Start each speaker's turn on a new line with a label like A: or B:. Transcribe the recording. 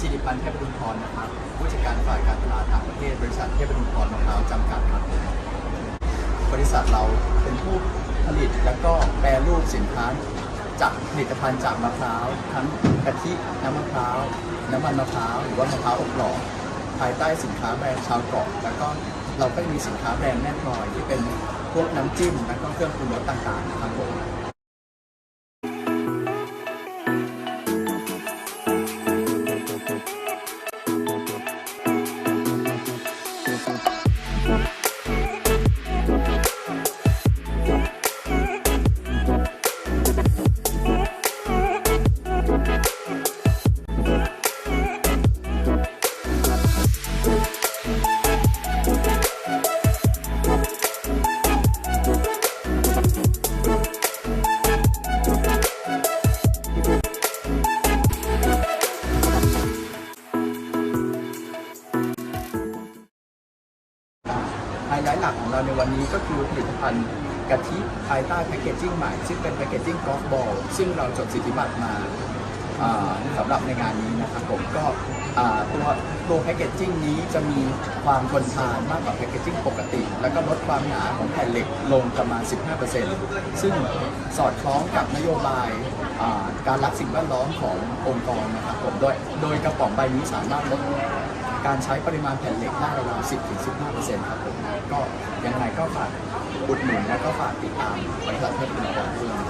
A: จิริพันธ์เทพดุลพรนะครับผู้จัดการฝ่ายการตลาดต่างประเทศบริษัทเทพดุลพรมะพร้าวจำกัดครับบริษัทเราเป็นผู้ผลิตและก็แปรรูปสินค้าจากผลิตภัณฑ์จากมะพร้าวทั้งกะทิน้ำมะพร้าวน้ำมันมะพร้าวหรือว่ามะพร้าวอบกรอบภายใต้สินค้าแบรนด์ชาวเกาะแล้วก็เราก็มีสินค้าแบรนด์แม่พลอยที่เป็นพวกน้ำจิ้มและก็เครื่องปรุงรสต่างๆนะครับผม Bye. ไฮไลท์หลักของเราในวันนี้ก็คือผลิตภัณฑ์กะทิภายใต้แพคเกจจิ้งใหม่ ซึ่งเป็นแพคเกจจิ้งกอล์ฟบอลซึ่งเราจดสิทธิบัตรมาสำหรับในงานนี้นะครับผมก็ตัวตัวแพคเกจจิ้งนี้จะมีความทนทานมากกว่าแพคเกจจิ้งปกติ แล้วก็ลดความหนาของแผ่นเหล็กลงประมาณ 15%ซึ่งสอดคล้องกับนโยบายการรักสิ่งแวดล้อมขององค์กรนะครับผมโดยโดยกระป๋องใบนี้สามารถลด การใช้ปริมาณแผ่นเหล็กได้ราว10-15%ครับผมก็ยังไงก็ฝากอุดหนุนและก็ฝากติดตามบริษัทเพชรบุญกรด้วยนะครับ